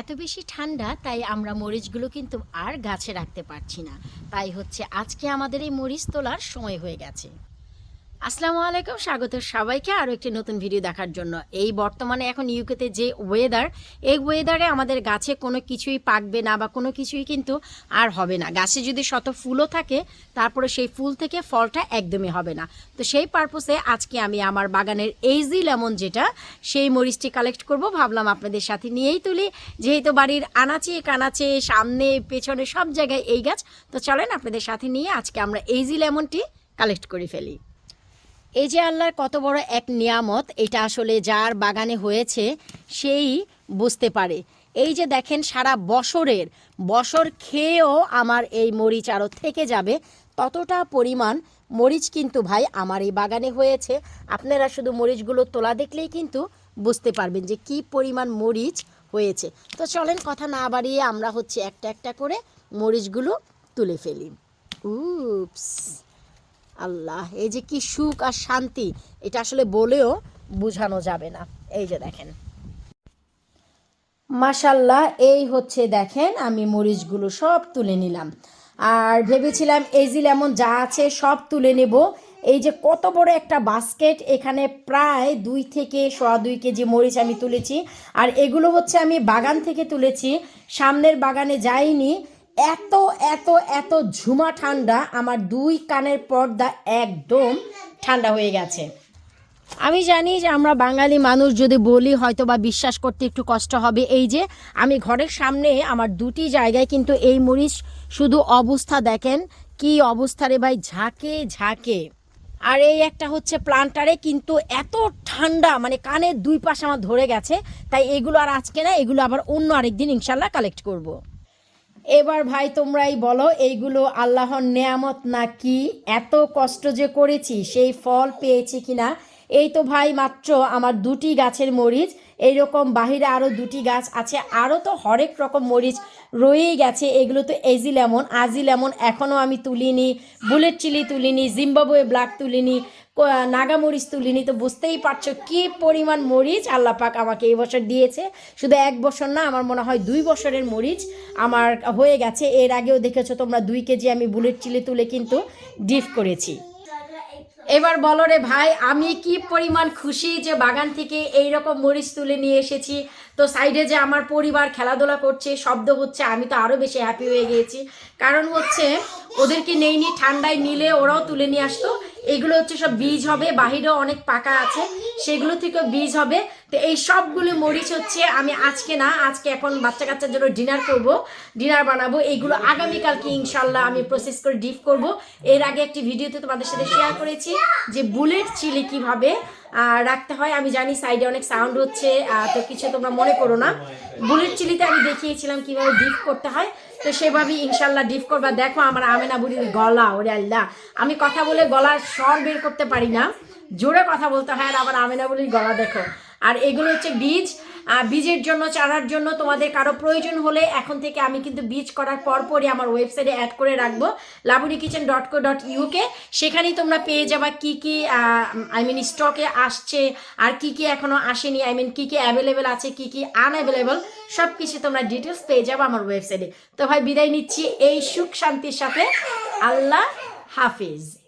এত বেশি ঠান্ডা, তাই আমরা মরিচগুলো কিন্তু আর গাছে রাখতে পারছি না। তাই হচ্ছে আজকে আমাদের এই মরিচ তোলার সময় হয়ে গেছে। আসসালামু আলাইকুম, স্বাগত সবাইকে আরও একটি নতুন ভিডিও দেখার জন্য। এই বর্তমানে এখন ইউকেতে যে ওয়েদার এই ওয়েদারে আমাদের গাছে কোনো কিছুই পাকবে না বা কোনো কিছুই কিন্তু আর হবে না। গাছে যদি শত ফুলও থাকে, তারপরে সেই ফুল থেকে ফলটা একদমই হবে না। তো সেই পারপোসে আজকে আমি আমার বাগানের এইজি লেমন যেটা, সেই মরিচটি কালেক্ট করব। ভাবলাম আপনাদের সাথে নিয়েই তুলি। যেহেতু বাড়ির আনাচে কানাচে, সামনে, পেছনে সব জায়গায় এই গাছ, তো চলেন আপনাদের সাথে নিয়ে আজকে আমরা এইজি লেমনটি কালেক্ট করে ফেলি। এই যে আল্লাহর কত বড় এক নিয়ামত, এটা আসলে যার বাগানে হয়েছে, সেই বুঝতে পারে। এই যে দেখেন, সারা বছরের, বছর খেয়েও আমার এই মরিচ আরও থেকে যাবে, ততটা পরিমাণ মরিচ কিন্তু ভাই আমার এই বাগানে হয়েছে। আপনারা শুধু মরিচগুলো তোলা দেখলেই কিন্তু বুঝতে পারবেন যে কি পরিমাণ মরিচ হয়েছে। তো চলেন, কথা না বাড়িয়ে আমরা হচ্ছে একটা একটা করে মরিচগুলো তুলে ফেলি। উপস আল্লাহ, এই যে কি সুখ আর শান্তি, এটা আসলে বলেও বোঝানো যাবে না। এই যে দেখেন। মাশাল্লাহ এই হচ্ছে দেখেন, আমি মরিচগুলো সব তুলে নিলাম। আর ভেবেছিলাম এই যে লেমন যা আছে সব তুলে নেব। এই যে কত বড় একটা বাস্কেট, এখানে প্রায় দুই থেকে সোয়া দুই কেজি মরিচ আমি তুলেছি। আর এগুলো হচ্ছে আমি বাগান থেকে তুলেছি। সামনের বাগানে যাইনি এত এত এত ঝুমা ঠান্ডা আমার দুই কানের পর্দা একদম ঠান্ডা হয়ে গেছে। আমি জানি যে আমরা বাঙালি মানুষ যদি বলি হয়তো বা বিশ্বাস করতে একটু কষ্ট হবে। এই যে, আমি ঘরের সামনে আমার দুটি জায়গায় কিন্তু এই মরিচ শুধু অবস্থা দেখেন, কি অবস্থা রে ভাই, ঝাঁকে ঝাঁকে। আর এই একটা হচ্ছে প্লান্টারে কিন্তু এত ঠান্ডা মানে কানের দুই পাশ আমার ধরে গেছে, তাই এগুলো আর আজকে না, এগুলো আবার অন্য আরেকদিন ইনশাল্লাহ কালেক্ট করব। এবার ভাই তোমরাই বলো, এইগুলো আল্লাহর নেয়ামত না কি এত কষ্ট যে করেছি, সেই ফল পেয়েছি কিনা? এই তো ভাই মাত্র আমার দুটি গাছের মরিচ, এইরকম বাহিরে আরও দুটি গাছ আছে আরও তো হরেক রকম মরিচ রয়েই গেছে, এগুলো তো এজি লেমন আজি লেমন এখনও আমি তুলিনি বুলেট চিলি তুলিনি জিম্বাবুয়ে ব্ল্যাক তুলিনি ক- নাগামরিচ তুলিনি। তো বুঝতেই পারছ কি পরিমাণ মরিচ আল্লাহ পাক আমাকে এই বছর দিয়েছে। শুধু এক বছর না, আমার মনে হয় দুই বছরের মরিচ আমার হয়ে গেছে। এর আগেও দেখেছ তোমরা দুই কেজি আমি বুলেট চিলি তুলে কিন্তু ডিপ করেছি। এবার বলো রে ভাই, আমি কি পরিমাণ খুশি যে বাগান থেকে এই রকম মরিচ তুলে নিয়ে এসেছি। তো সাইডে যে আমার পরিবার খেলাধুলা করছে, শব্দ হচ্ছে, আমি তো আরও বেশি হ্যাপি হয়ে গিয়েছি। কারণ হচ্ছে, ওদেরকে নেইনি, ঠান্ডায় নিলে ওরাও তুলে নিয়ে আসতো। এগুলো হচ্ছে সব বীজ হবে, বাহিরেও অনেক পাকা আছে। সেগুলো থেকেও বীজ হবে। তো এই সবগুলো মরিচ হচ্ছে আমি আজকে না, আজকে এখন বাচ্চা কাচ্চার জন্য ডিনার করব, ডিনার বানাবো। এইগুলো আগামীকালকে ইনশাল্লাহ আমি প্রসেস করে ডিপ করব। এর আগে একটি ভিডিওতে তোমাদের সাথে শেয়ার করেছি যে বুলেট চিলি কীভাবে রাখতে হয়। আমি জানি সাইডে অনেক সাউন্ড হচ্ছে তো কিছু তোমরা মনে করো না। বুলেট চিলিতে আমি দেখিয়েছিলাম কীভাবে ডিপ করতে হয়। তো সেভাবেই ইনশাল্লাহ ডিপ করবা। দেখো আমার আমেনা বুড়ির গলা, ওরে আল্লাহ। আমি কথা বলে গলার স্বর বের করতে পারি না। জোরে কথা বলতে হয় আর আমার আমেনা বুড়ির গলা দেখো। আর এগুলো হচ্ছে বীজ। বীজের জন্য, চারার জন্য তোমাদের কারও প্রয়োজন হলে এখন থেকে আমি কিন্তু বীজ করার পরপরই আমার ওয়েবসাইটে অ্যাড করে রাখব। Labuni kitchen dot co dot UK সেখানেই তোমরা পেয়ে যাবা কী কী আই মিন স্টকে আসছে, আর কি কি এখনও আসেনি আই মিন কী কি অ্যাভেলেবেল আছে, কি কি আনঅ্যাভেলেবল সব কিছু তোমরা ডিটেলস পেয়ে যাবে আমার ওয়েবসাইটে। তো ভাই, বিদায় নিচ্ছি, এই সুখ শান্তির সাথে। আল্লাহ হাফিজ।